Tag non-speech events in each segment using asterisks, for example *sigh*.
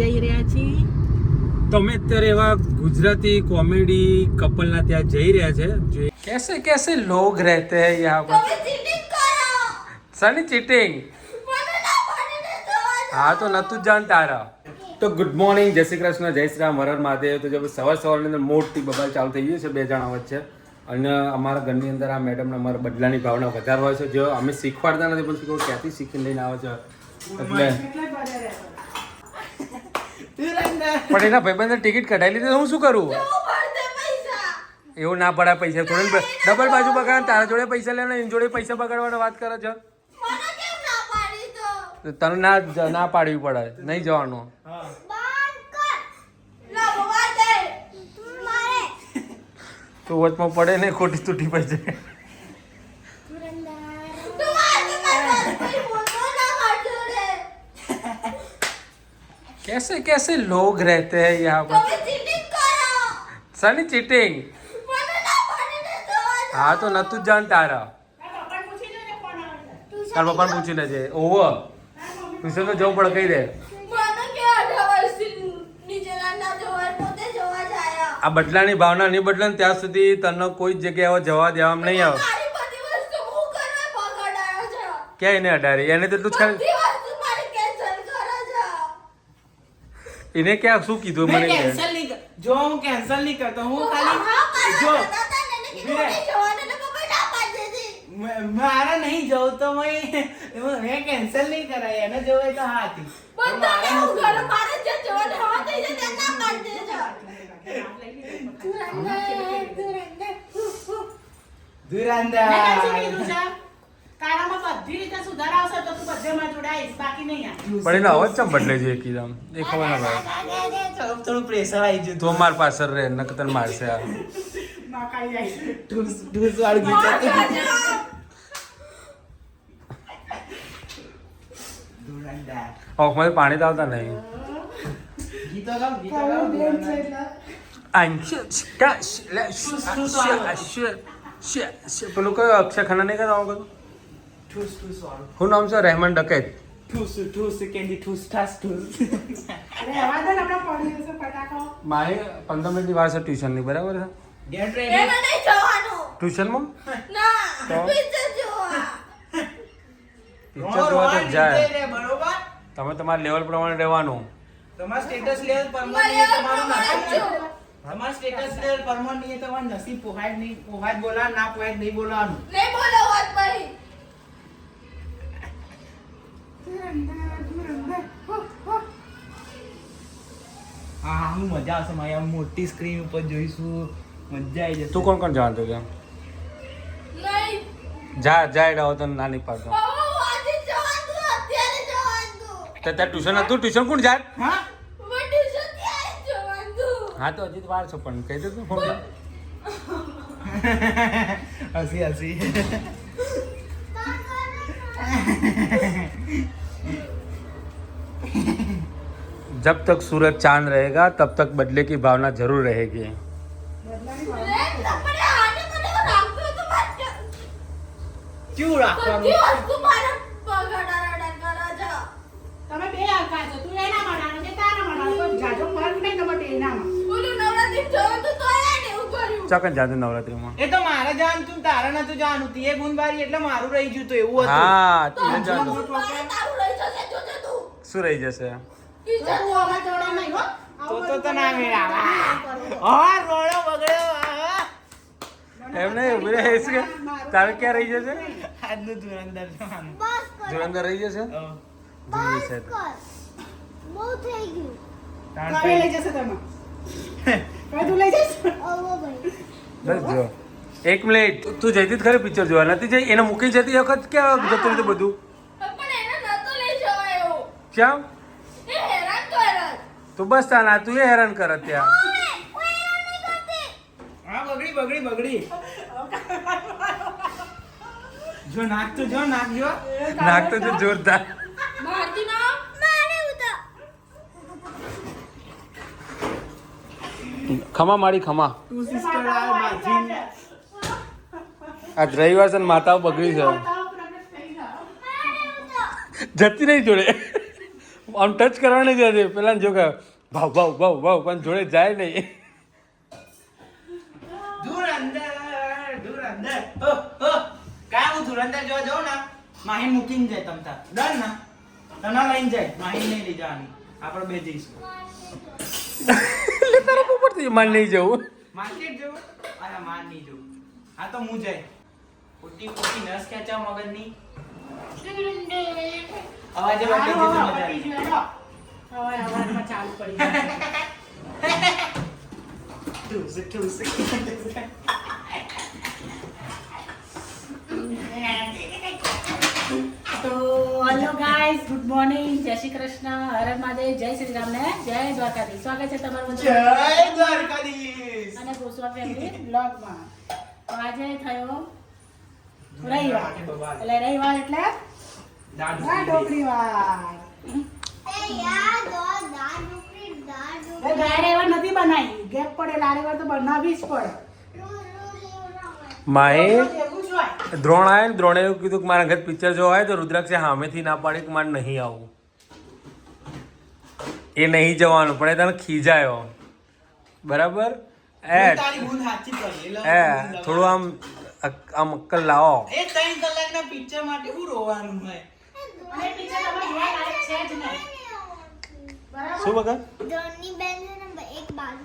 જઈ રહ્યા છીએ. તમે અત્યારે એવા ગુજરાતી કોમેડી કપલના ત્યાં જઈ રહ્યા છે જે કેસે કેસે લોગ રહેતે હૈ યહાં પર સની ચીટિંગ હા તો નતું જ જાણ તારા તો ગુડ મોર્નિંગ જય શ્રી કૃષ્ણ જય શ્રી રામ હરર હર મહાદેવ. તો જો સવાર સવારની અંદર મોટી બબાલ ચાલુ થઈ ગયું છે બે જણા વચ્ચે. અને અમારા ઘરની અંદર આ મેડમને અમારા બદલાની ભાવના વધારે હોય છે. જો અમે શીખવાડતા નથી પણ શીખવું ક્યાંથી શીખીને લઈને આવે છે? એટલે પણ એના ભાઈબંધને ટિકિટ કઢાવી લીધી હું શું કરું? એવું ના પડાય પૈસા થોડી ડબલ બાજુ બગાડ તારા જોડે પૈસા લેવાના ને એની જોડે પૈસા બગાડવાની વાત કરે છે? તો? તને ના ના પાડવી પડે નહીં જવાનું. તો વચમાં પડે ને ખોટી તૂટી પડી જાય. कैसे कैसे लोग रहते हैं यहाँ पर सनी चीटिंग હા તો નતું જ જાણ તારા તાર પપ્પાને પૂછી લેજે ઓહો ટ્યુશન તો જવું પડે કહી દે આ બદલાની ભાવના નહીં બદલે ને ત્યાં સુધી તને કોઈ જ જગ્યાએ એવો જવા દેવામાં નહીં આવે ક્યાં એને અડારી એને તો એટલું જ ખાલી એને ક્યાં શું કીધું મેં મને કેન્સલ નહીં કર- જો હું કેન્સલ નહીં કરતો હું ખાલી જો મારા નહીં જવું તો મેં મેં કેન્સલ નહીં કરાય એને જવું તો હાથી પણ ધુરંધર. મેં તને શું કીધું છે? તારામાં બધી રીતે સુધાર આવશે તો તું બધેમાં જોડાઈશ, બાકી નહીં આવ. પણ એનો અવાજ ચમ બદલે છે એકદમ એ ખબર ના પડે. થોડું પ્રેશર આવી ગયું. તો માર પાછળ રે નકતર મારશે આ નોકાઈ જાય. ઢૂસ ઢૂસ વાળું ગીત હતું. પાણી તો આવતા નહીં. ગીતો ગીતો પેલું કયો અક્ષર ખન્ના નહીં કરતા ઠૂસ ઠૂસ વાળું. શું નામ છે રહેમાન ડકેત ઠૂસ ઠૂસ કેન્ડી ઠૂસ ઠાસ ઠૂસ અરે આવા દે ને પડી જશે ફટાકો. મારે પંદર મિનિટની વાર છે ટ્યુશનની બરાબર છે ગેટ રેડી પિક્ચર જોવા તો જાય બરોબર તમે તમારા લેવલ પ્રમાણે રહેવાનું. તમારા સ્ટેટસ લેવલ પરમાનન્ટ તમારું નસીબ તમારા સ્ટેટસ લેવલ પરમાનન્ટ તમારું નસીબ પોહાય નહીં પોહાય બોલા ના પોહાય નહીં બોલવાનું. હા હું મજા આવશે. મારી મોટી સ્ક્રીન ઉપર જોઈશું. મજા આવી જશે. તું કોણ કોણ જવાનું કે જા જાય રહો તને નાની પાડતો તો ત્યાં ટ્યુશન હતું? ટ્યુશન કોણ જાય? હા? હા તો હજી વાર છો પણ કહી દે તું ફોન કર. હસી હસી. जब तक सूरज चांद रहेगा तब तक बदले की भावना जरूर रहेगी કેવું રાખવાનું તમે બે હરખા છો. તું એના મનાનો છે, તારા મનાનો. કોઈ જાજો ફરક નહીં તમારે એનામાં. ચોકન જાતે નવરાત્રીમાં એ તો મારે જાણ તું તારે નતું જાણું. તીએ ગુણબારી એટલે મારું રહી ગયું તો એવું હતું. હા તું જાતો શું રહી જશે તો તું. હવે જોડે નહીં હો. તો તો તો ના મેળા. હા. રોણો બગડ્યો એમને એમ નહીં ઊભી રહે છે તારે ક્યાં રહી જશે? આજનું ધુરંદર ધુરંદર રહી જશે? હા. જોઈ જશે તાણ હવે લઈ જશે તમે? *laughs* કઈ તું લઈ જઈશ? બસ જો. એક મિનિટ. તું જતી જ ખરી પિક્ચર જોવા. નથી જઈ એને મૂકી જતી વખત ક્યાં જતું રહ્યું બધું? ક્યાં? તો બસ તાના તું એ હેરાન કર ત્યાં બગડી બગડી બગડી. જો નાક તો જો નાક જો નાખતો તો જોરદાર. ખમા મારી ખમા. તું સિસ્ટર આ આજ રવિવાર છે ને માતાઓ બગડી છે. જતી નહીં જોડે. આમ ટચ કરવાની જ હતી. પેલા જો કે ભાવ ભાવ ભાવ ભાવ પણ જોડે જાય નહીં. માહી મૂકીને જાય તમતા ડન ના? તને લઈને જાય. માહી નહીં લઈ જવાની. આપણે બે જઈશું. એટલે તારા ઉપરથી માન નહીં જવું. માર્કેટ જવું? અરે નહીં જવું. હા તો હું જાય. ખોટી ખોટી નસ ખેંચા મગજની? અવાજે વાગે મજા હવે અવાજમાં ચાલુ પડી ઠૂસ ઠૂસ તો હેલો ગાઈઝ ગુડ મોર્નિંગ જય શ્રી કૃષ્ણ. હર મહાદેવ. જય શ્રી રામ ને જય દ્વારકાધીશ. સ્વાગત છે તમારું જય દ્વારકાધીશ. અને ગોસ્વામી બ્લોગમાં. આજે થયો રવિવાર. એટલે રવિવાર એટલે દાદુ આ ઢોકળીવાર એ એવા નથી બનાવી. ગેપ પડે લારી તો બનાવવી જ પડે. માએ એવું દ્રોણ આવે ને દ્રોણે એવું કીધું કે મારા ઘર પિક્ચર જોવા આવે તો રુદ્રાક્ષે સામેથી ના પાડી કે મારે નહીં આવું. એ નહીં જવાનું પણ એ તને ખીજાયો. બરાબર? એ થોડું આમ આમ અક્કલ લાવો એ ત્રણ કલાકના પિક્ચર માટે હું રોવાનું હોય? અને ટીચર તમારે જોવા લાયક છે જ નહીં. શું બેન એક બાજુ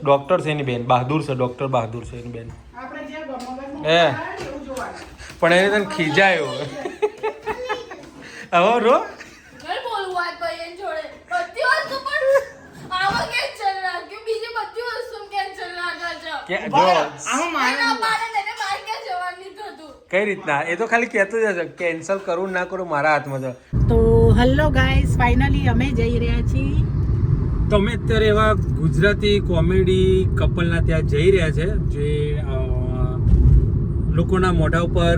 ડોક્ટર છે એની બેન બહાદુર છે ડોક્ટર બહાદુર છે એની બેન. આપણે જે એ. પણ એને તને ખીજાયો. *laughs* હવે રો. કે જો. મારે ક્યાં જવાનું નહીં થતું કઈ રીતના? એ તો ખાલી કહેતો જ હશે કેન્સલ કરું ના કરું મારા હાથમાં છે તો હેલો ગાઈસ ફાઇનલી અમે જઈ રહ્યા છીએ. તમે અત્યારે એવા ગુજરાતી કોમેડી કપલના ત્યાં જઈ રહ્યા છે જે લોકોના મોઢા ઉપર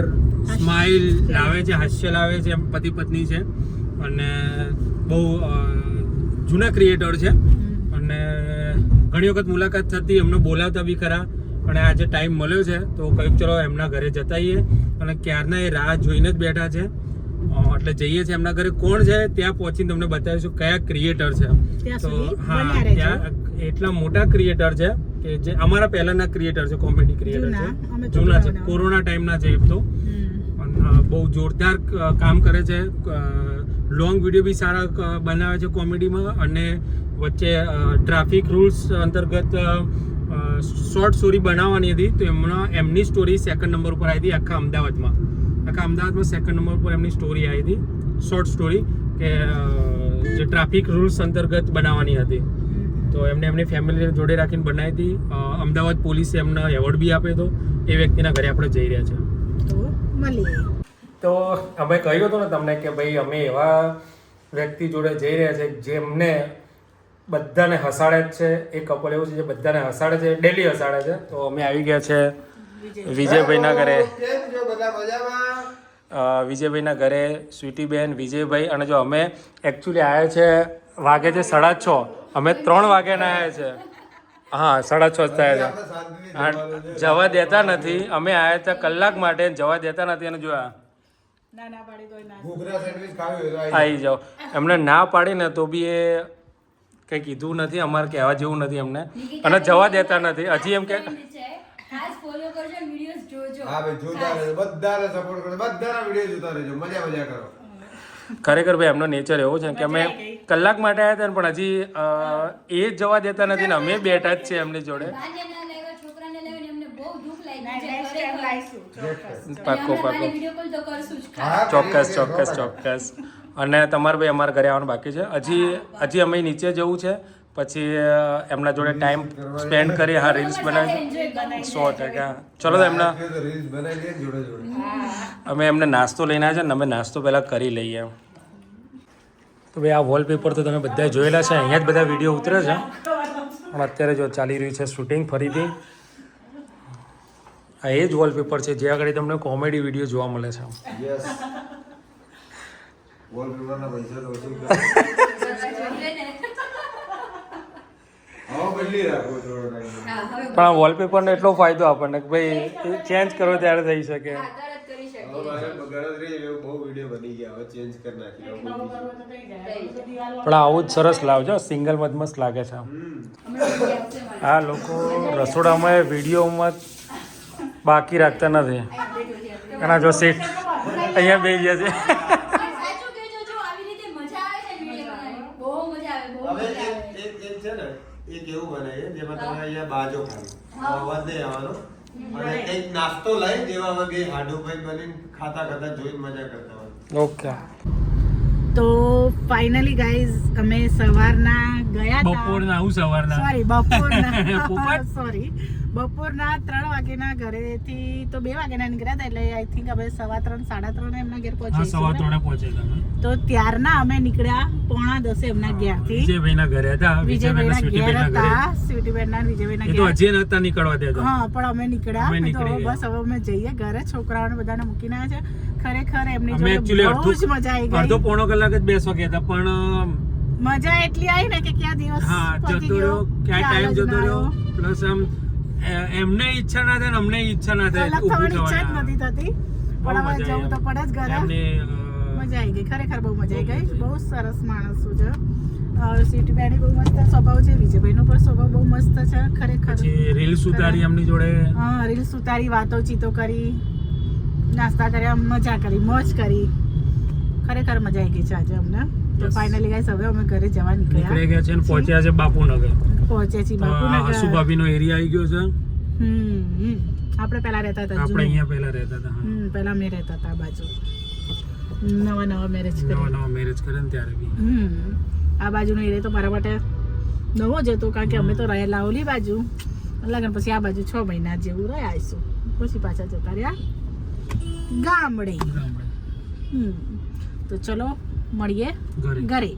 સ્માઇલ લાવે છે હાસ્ય લાવે છે એમ પતિ પત્ની છે. અને બહુ જૂના ક્રિએટર છે. અને ઘણી વખત મુલાકાત થતી એમને બોલાવતા બી ખરા. અને આજે ટાઈમ મળ્યો છે તો કહ્યું ચલો એમના ઘરે જતા આવીએ. અને ક્યારના એ રાહ જોઈને જ બેઠા છે. એટલે જઈએ છીએ એમના ઘરે. કોણ છે? ત્યાં પહોંચીને તમને બતાવીશું કયા ક્રિએટર છે. તો હા ત્યાં એટલા મોટા ક્રિએટર છે કે જે અમારા પહેલાના ક્રિએટર છે કોમેડી ક્રિએટર છે. જૂના છે. કોરોના ટાઈમના છે તો. બહુ જોરદાર કામ કરે છે. લોંગ વીડિયો બી સારા બનાવે છે કોમેડીમાં અને વચ્ચે ટ્રાફિક રૂલ્સ અંતર્ગત શોર્ટ સ્ટોરી બનાવવાની હતી તો એમના એમની સ્ટોરી સેકન્ડ નંબર ઉપર આવી હતી આખા અમદાવાદમાં. આખા અમદાવાદમાં સેકન્ડ નંબર ઉપર એમની સ્ટોરી આવી હતી. શોર્ટ સ્ટોરી કે જે ટ્રાફિક રૂલ્સ અંતર્ગત બનાવવાની હતી. તો એમને એમની ફેમિલી જોડે રાખીને બનાવી હતી. અમદાવાદ પોલીસે એમને એવોર્ડ બી આપ્યો હતો. એ વ્યક્તિના ઘરે આપણે જઈ રહ્યા છે તો મળીએ. તો અમે કહ્યું હતું ને તમને કે ભાઈ અમે એવા વ્યક્તિ જોડે જઈ રહ્યા છે જેમને બધાને હસાડે જ છે. એ કપલ એવું છે જે બધાને હસાડે છે. ડેલી હસાડે છે. તો અમે આવી ગયા છે વિજયભાઈના ઘરે. કેમ છો? બધા મજામાં? અ, વિજયભાઈના ઘરે સ્વીટીબેન વિજયભાઈ અને જો અમે એકચ્યુઅલી આવ્યા છે વાગે છે સાડા છ. અમે ત્રણ વાગ્યાના આવ્યા છે. હા સાડા છ જ થયા છે. હા, જવા દેતા નથી. અમે આવ્યા હતા કલાક માટે. જવા દેતા નથી. અને જોયા ના ના ના આવી આવી જાઓ. એમને ના પાડી ને તો બી એ કંઈ કીધું નથી અમારે કહેવા જેવું નથી અમને અને જવા દેતા નથી. હજી એમ કે છે. ખાસ ફોલો કરજો વિડીયોઝ જોજો. હા ભાઈ જોતા રહેજો. બધાને સપોર્ટ કરો બધાના વીડિયો જોતા રહેજો. મજા મજા કરો. ખરેખર ભાઈ એમનો નેચર એવો છે કે અમે કલાક માટે આવ્યા હતા ને પણ હજી એ જ જવા દેતા નથી ને અમે બેઠા જ છે એમની જોડે. પાકો ના લેવા છોકરાને લેવા ને એમને બહુ દુઃખ ના લાગ્યું છે નેક્સ્ટ ટાઈમ ખરેખર. લાવીશું ચોક્કસ. ચોક્કસ. ચોક્કસ. અને તમારે ભાઈ અમારા ઘરે આવવાનું બાકી છે. હજી હજી અમે નીચે જવું છે. પછી એમના જોડે ટાઈમ સ્પેન્ડ કરી હા રીલ્સ બનાવી. સો ટકા. ચલો તો એમના તો રીલ્સ બનાવી લઈએ ને જોડે જોડે. અમે એમને નાસ્તો લઈને આવ્યા છે ને અમે નાસ્તો પહેલાં કરી લઈએ. તો ભાઈ આ વોલપેપર તો તમે બધા જોયેલા છે. અહીંયા જ બધા વીડિયો ઉતરે છે. પણ અત્યારે જો ચાલી રહ્યું છે શૂટિંગ ફરીથી. આ એ જ વોલપેપર છે જે આગળ તમને કોમેડી વીડિયો જોવા મળે છે. યસ વોલપેપરના પૈસા તો કરો. પણ આ વોલપેપરનો એટલો ફાયદો આપણને કે ભાઈ ચેન્જ કરો ત્યારે થઈ શકે. હા, તરત કરી શકે હવે મારે ગણતરી એવું બહુ વીડિયો બની ગયા હવે ચેન્જ કરી નાખી હવે બહુ બીજું. પણ આવું જ સરસ લાવજો સિંગલ મત મસ્ત લાગે છે આ લોકો રસોડામાં વિડીયોમાં બાકી રાખતા નથી. અને જો સીટ અહીંયા બે ગયા છે સાચું કહેજો જો આવી રીતે મજા આવે છે વીડિયો બનાવવાની બહુ મજા આવે બહુ હવે મજા એક આવે એક એક છે ને એક એવું બનાવીએ જેમાં તમે અહીંયા બાજો ખાલી આવવાનો અને એક નાસ્તો લઈ જેવા બે હાડુભાઈ બની ખાતા ખાતા જોઈને મજા કરતા હોય. ઓકે તો ફાઇનલી ગાઈઝ અમે સવારના ગયા બપોરના હું સવારના? સોરી બપોરના. *laughs* સોરી બપોરના ત્રણ વાગ્યાના ઘરેથી તો બે વાગ્યાના નીકળ્યા હતા એટલે આઈ થિંક અમે સવા ત્રણ સાડા ત્રણ એમના ઘેર પહોંચ્યા સવા ત્રણે પહોંચે તો ત્યારના અમે નીકળ્યા પોણા દસે એમના ઘેરથી. વિજયભાઈના ઘરે હતા વિજયભાઈના ઘેર હતા સ્વીટીબેનના વિજયભાઈના ઘેર. હજી નતા નીકળવા દેતા હા પણ અમે નીકળ્યા. તો બસ હવે અમે જઈએ ઘરે છોકરાઓને બધાને મૂકીને આવ્યા છે. ખરેખર એમની જોડે બહુ જ મજા આવી અડધો ગઈ પોણો કલાક જ બેસવા ગયા હતા પણ મજા એટલી આવી ને કે ક્યાં દિવસ હા જતો રહ્યો ક્યાં ટાઈમ જતો રહ્યો. પ્લસ આમ એમને ઈચ્છા ના થાય અમને ઈચ્છા ના થાય ઊભું થવાની ઈચ્છા જ નથી થતી. પણ હવે જવું તો પડે જ ઘરે. મજા આવી ગઈ ખરેખર બહુ મજા આવી ગઈ. બહુ સરસ માણસો છે સીટ બેની બહુ મસ્ત સ્વભાવ છે વિજયભાઈનો પણ સ્વભાવ બહુ મસ્ત છે ખરેખર. રીલ્સ ઉતારી એમની જોડે. હા રીલ્સ ઉતારી વાતો ચીતો કરી. નાસ્તા કર્યા મજા કરી મોજ કરી. ખરેખર મજા આવી ગઈ છે આજે અમને. તો ફાઇનલી ગાઈસ હવે અમે ઘરે જવા નીકળી ગયા છે અને પહોંચ્યા છે બાપુનગર. પહોંચ્યા છે બાપુનગર આ બાપુનગર. એરિયા આવી ગયો છે. હમ હમ. આપણે પહેલા રહેતા હતા આપણે અહીંયા પહેલા રહેતા હતા હમ પહેલા અમે રહેતા હતા બાજુ. નવા નવા મેરેજ નવા નવા મેરેજ કરે ને ત્યારે બી. હમ આ બાજુનો એરિયા તો મારા માટે નવો જ હતો કારણ કે અમે તો રહેલા ઓલી બાજુ. લગન પછી આ બાજુ છ મહિના જેવું રહ્યા આવીશું. પછી પાછા જતા રહ્યા. ગામડે. હમ. તો ચલો મળીએ ઘરે.